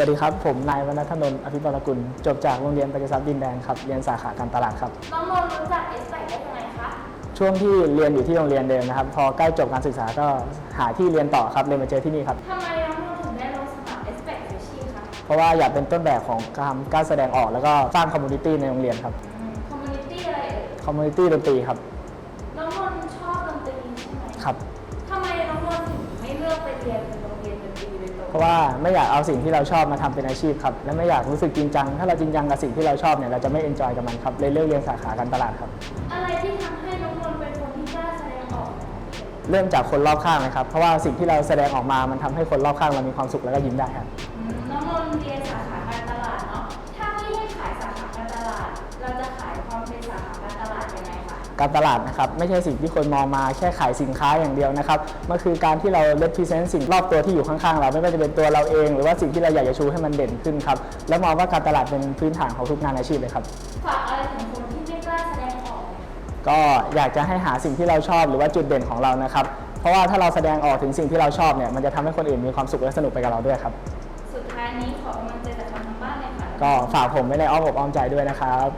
สวัสดีครับ ผมนายวรรณธนนท์อภิบาลกุล จบจากโรงเรียนประชาทรัพย์ดินแดงครับ เรียนสาขาการตลาดครับ น้องนนท์รู้จักเอสแได้ยังไงคะ ช่วงที่เรียนอยู่ที่โรงเรียนเดิมนะครับ พอใกล้จบการศึกษาก็หาที่เรียนต่อครับ เลยมาเจอที่นี่ครับ ทำไมน้องนนท์ถึงได้ลงสมัครเอสแ c เฟชชี่คะเพราะว่าอยากเป็นต้นแบบของการการแสดงออก แล้วก็สร้างคอมมูนิตี้ในโรงเรียนครับ คอมมูนิตี้อะไรเอ่ย คอมมูนิตี้ดนตรีครับ น้องนนท์ชอบดนตรีใช่ไหมครับ ทำไมน้องนนท์ถึงไม่เลือกไปเรียนโรงเรียนดนตรีโดยตรง เพราะว่าไม่อยากเอาสิ่งที่เราชอบมาทำเป็นอาชีพครับและไม่อยากรู้สึกจริงจัง ถ้าเราจริงจังกับสิ่งที่เราชอบเนี่ยเราจะไม่เอนจอยกับมันครับเลยเลือกเรียนสาขาการตลาดครับ อะไรที่ทำให้น้องนนท์เป็นคนที่กล้าแสดงออก เริ่มจากคนรอบข้างเลยครับเพราะว่าสิ่งที่เราแสดงออกมามันทำให้คนรอบข้างเรามีความสุขแล้วก็ยิ้มได้ครับ การตลาดนะครับไม่ใช่สิ่งที่คนมองมาแค่ขายสินค้าอย่างเดียวนะครับมันคือการที่เรา represent สิ่งรอบตัวที่อยู่ข้างๆ เราไม่ว่าจะเป็นตัวเราเอง หรือว่าสิ่งที่เราอยากจะชูให้มันเด่นขึ้นครับและมองว่าการตลาดเป็นพื้นฐานของทุกงานอาชีพเลยครับฝากอะไรถึงคนที่ไม่กล้าแสดงออกก็อยากจะให้หาสิ่งที่เราชอบหรือว่าจุดเด่นของเรานะครับเพราะว่าถ้าเราแสดงออกถึงสิ่งที่เราชอบเนี่ยมันจะทำให้คนอื่นมีความสุขและสนุกไปกับเราด้วยครับ สุดท้ายนี้ขอกำลังใจจากทางบ้านเลยค่ะก็ฝากผมไว้ในอ้อมอกอ้อมใจด้วยนะครับ